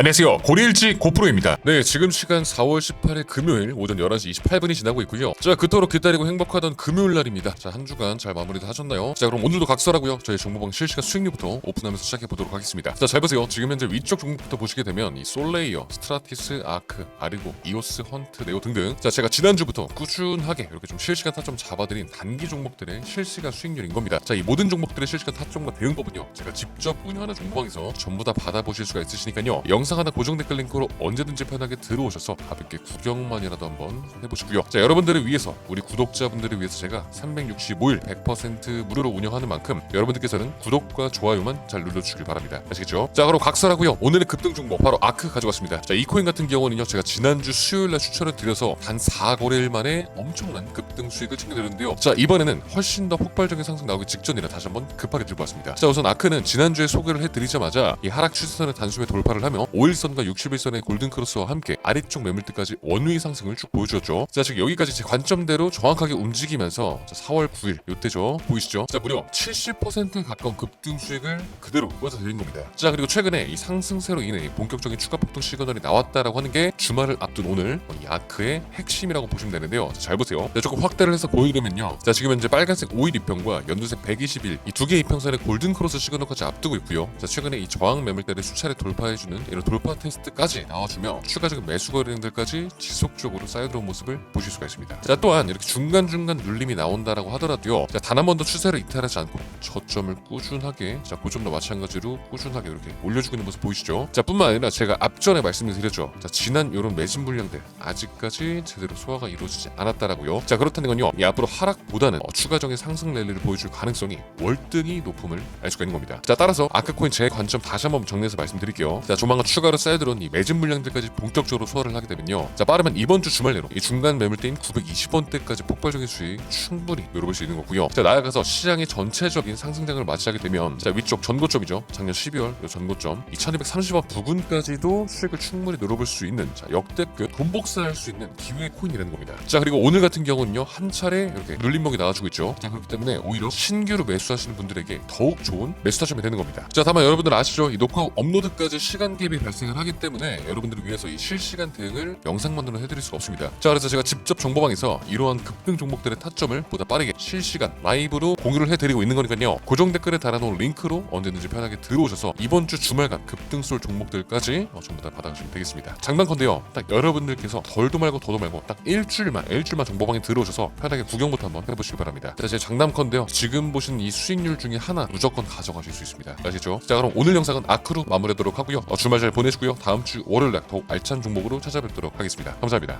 안녕하세요. 고리일지 고프로입니다. 네 지금 시간 4월 18일 금요일 오전 11시 28분이 지나고 있고요. 자 그토록 기다리고 행복하던 금요일 날입니다. 자 한 주간 잘 마무리도 하셨나요? 자 그럼 오늘도 각설하고요. 저희 정보방 실시간 수익률부터 오픈하면서 시작해 보도록 하겠습니다. 자 잘 보세요. 지금 현재 위쪽 종목부터 보시게 되면 이 솔레이어, 스트라티스, 아크, 아리고, 이오스, 헌트, 네오 등등. 자 제가 지난주부터 꾸준하게 이렇게 좀 실시간 타점 잡아드린 단기 종목들의 실시간 수익률인 겁니다. 자 이 모든 종목들의 실시간 타점과 대응법은요. 제가 직접 운영하는 종목방에서 전부 다 받아보실 수가 있으시니까요. 영상 하나 고정 댓글 링크로 언제든지 편하게 들어오셔서 가볍게 구경만이라도 한번 해보시고요. 자 여러분들을 위해서 우리 구독자분들을 위해서 제가 365일 100% 무료로 운영하는 만큼 여러분들께서는 구독과 좋아요만 잘 눌러주길 바랍니다. 아시겠죠? 자 그럼 각설하고요. 오늘의 급등 종목 바로 아크 가져왔습니다. 자 이 코인 같은 경우는요 제가 지난주 수요일날 추천을 드려서 단 4거래일 만에 엄청난 급등 수익을 챙겨드렸는데요. 자 이번에는 훨씬 더 폭발적인 상승 나오기 직전이라 다시 한번 급하게 들고 왔습니다. 자 우선 아크는 지난주에 소개를 해드리자마자 이 하락 추세선을 단숨에 돌파를 하며 5일선과 60일선의 골든크로스와 함께 아래쪽 매물대까지 원위 상승을 쭉 보여주었죠. 자 지금 여기까지 제 관점대로 정확하게 움직이면서 자, 4월 9일 요때죠. 보이시죠? 자 무려 70%에 가까운 급등 수익을 그대로 모아서 드린 겁니다. 자 그리고 최근에 이 상승세로 인해 이 본격적인 추가 폭등 시그널이 나왔다라고 하는 게 주말을 앞둔 오늘 이 아크의 핵심이라고 보시면 되는데요. 자, 잘 보세요. 자, 조금 확대를 해서 보이려면요. 자 지금 현재 빨간색 5일 이평과 연두색 120일 이두 개의 이평선의 골든크로스 시그널까지 앞두고 있고요. 자 최근에 이 저항 매물대를 수차례 돌파해주는 이런 돌파 테스트까지 나와주며 추가적인 매수 거래량들까지 지속적으로 쌓여들어온 모습을 보실 수가 있습니다. 자 또한 이렇게 중간중간 눌림이 나온다라고 하더라도요. 자단한 번도 추세를 이탈하지 않고 저점을 꾸준하게 자 고점도 마찬가지로 꾸준하게 이렇게 올려주고 있는 모습 보이시죠? 자 뿐만 아니라 제가 앞전에 말씀을 드렸죠. 자 지난 이런 매진 물량들 아직까지 제대로 소화가 이루어지지 않았다라고요. 자 그렇다는 건요. 이 앞으로 하락보다는 어, 추가적인 상승 랠리를 보여줄 가능성이 월등히 높음을 알 수가 있는 겁니다. 자 따라서 아크코인 제 관점 다시 한번 정리해서 말씀드릴게요. 자 조만간 추 가로 쌓여들어온 이 매진 물량들까지 본격적으로 소화를 하게 되면요. 자 빠르면 이번 주 주말 내로 이 중간 매물대인 920원대까지 폭발적인 수익 충분히 노려볼 수 있는 거고요. 자 나아가서 시장의 전체적인 상승장을 맞이하게 되면 자 위쪽 전고점이죠. 작년 12월 요 전고점 2230원 부근까지도 수익을 충분히 노려볼 수 있는 자 역대급 돈 복사할 수 있는 기회의 코인이라는 겁니다. 자 그리고 오늘 같은 경우는요. 한 차례 이렇게 눌림목이 나와주고 있죠. 자 그렇기 때문에 오히려 신규로 매수하시는 분들에게 더욱 좋은 매수 타점이 되는 겁니다. 자 다만 여러분들 아시죠? 이 녹화 후 업로드까지 시간 갭이 발생을 하기 때문에 여러분들을 위해서 이 실시간 대응을 영상만으로 해드릴 수가 없습니다. 자 그래서 제가 직접 정보방에서 이러한 급등 종목들의 타점을 보다 빠르게 실시간 라이브로 공유를 해드리고 있는 거니까요. 고정 댓글에 달아놓은 링크로 언제든지 편하게 들어오셔서 이번 주 주말간 급등 쏠 종목들까지 어, 전부 다 받아가시면 되겠습니다. 장단컨대요. 딱 여러분들께서 덜도 말고 더도 말고 딱 일주일만 일주일만 정보방에 들어오셔서 편하게 구경부터 한번 해보시기 바랍니다. 자, 제 장담컨대요. 지금 보신 이 수익률 중에 하나 무조건 가져가실 수 있습니다. 아시죠? 자 그럼 오늘 영상은 아크로 마무리하도록 하고요. 어, 주말 잘 보내시고요. 다음 주 월요일 날 더욱 알찬 종목으로 찾아뵙도록 하겠습니다. 감사합니다